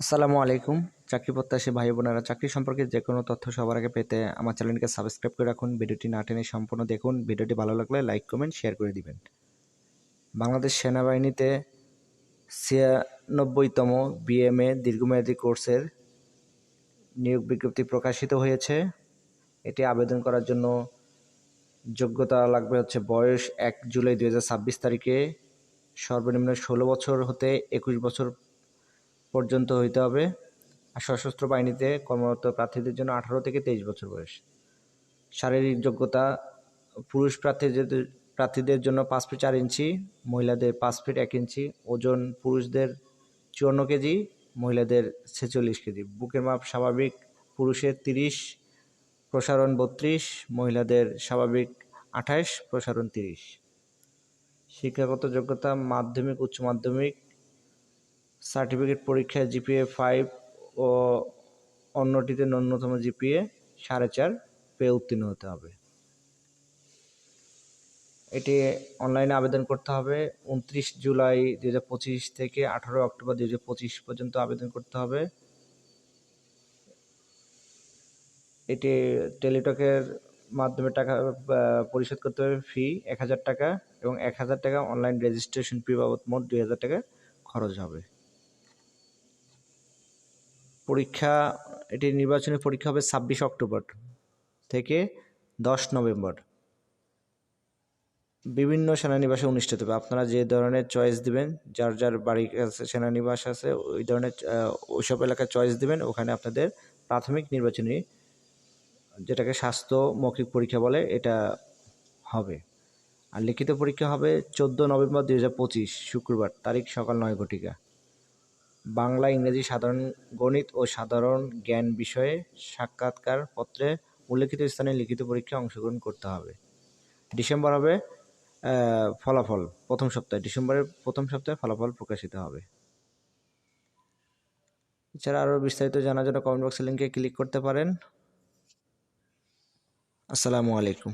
আসসালামু আলাইকুম। চাকরি প্রত্যাশী ভাই বোনেরা, চাকরি সম্পর্কে যে কোনো তথ্য সবার আগে পেতে আমার চ্যানেলকে সাবস্ক্রাইব করে রাখুন। ভিডিওটি না টেনে সম্পূর্ণ দেখুন। ভিডিওটি ভালো লাগলে লাইক, কমেন্ট, শেয়ার করে দিবেন। বাংলাদেশ সেনাবাহিনীতে ছিয়ানব্বইতম বিএমএ দীর্ঘমেয়াদী কোর্সের নিয়োগ বিজ্ঞপ্তি প্রকাশিত হয়েছে। এটি আবেদন করার জন্য যোগ্যতা লাগবে হচ্ছে বয়স এক জুলাই দু হাজার ছাব্বিশ তারিখে। সর্বনিম্ন ষোলো বছর হতে একুশ বছর পর্যন্ত হইতে হবে। আর সশস্ত্র বাহিনীতে কর্মরত প্রার্থীদের জন্য আঠারো থেকে তেইশ বছর বয়স। শারীরিক যোগ্যতা, পুরুষ প্রার্থীদের প্রার্থীদের জন্য পাঁচ ফিট চার ইঞ্চি, মহিলাদের পাঁচ ফিট এক ইঞ্চি, ওজন পুরুষদের চুয়ান্ন কেজি, মহিলাদের ছেচল্লিশ কেজি। বুকের মাপ স্বাভাবিক পুরুষের তিরিশ, প্রসারণ বত্রিশ, মহিলাদের স্বাভাবিক আঠাশ, প্রসারণ তিরিশ। শিক্ষাগত যোগ্যতা মাধ্যমিক, উচ্চ মাধ্যমিক সার্টিফিকেট পরীক্ষায় জিপিএ ফাইভ ও অন্যটিতে ন্যূনতম জিপিএ সাড়ে চার পেয়ে উত্তীর্ণ হতে হবে। এটি অনলাইনে আবেদন করতে হবে। উনত্রিশ জুলাই দু হাজার পঁচিশ থেকে আঠারো অক্টোবর দু হাজার পঁচিশ পর্যন্ত আবেদন করতে হবে। এটি টেলিটকের মাধ্যমে টাকা পরিশোধ করতে হবে। ফি এক হাজার টাকা এবং এক হাজার টাকা অনলাইন রেজিস্ট্রেশন ফি বাবদ মোট দুই হাজার টাকা খরচ হবে। পরীক্ষা, এটি নির্বাচনী পরীক্ষা হবে ছাব্বিশ অক্টোবর থেকে দশ নভেম্বর। বিভিন্ন সেনানিবাসে অনুষ্ঠিত হবে। আপনারা যে ধরনের চয়েস দিবেন, যার যার বাড়ি কাছে সেনানিবাস আছে, ওই ধরনের ওইসব এলাকায় চয়েস দিবেন, ওখানে আপনাদের প্রাথমিক নির্বাচনী যেটাকে স্বাস্থ্য মৌখিক পরীক্ষা বলে, এটা হবে। আর লিখিত পরীক্ষা হবে চোদ্দ নভেম্বর দুই হাজার পঁচিশ, শুক্রবার, তারিখ সকাল নয় ঘটিকা। বাংলা, ইংরেজি সাধারণ গণিত ও সাধারণ জ্ঞান বিষয়ে সাক্ষাৎকার পত্রে উল্লেখিত স্থানে লিখিত পরীক্ষায় অংশগ্রহণ করতে হবে। ডিসেম্বর হবে ফলাফল, প্রথম সপ্তাহে। ডিসেম্বরের প্রথম সপ্তাহে ফলাফল প্রকাশিত হবে। এছাড়া আরও বিস্তারিত জানার জন্য কমেন্ট বক্সের লিঙ্কে ক্লিক করতে পারেন। আসসালামু আলাইকুম।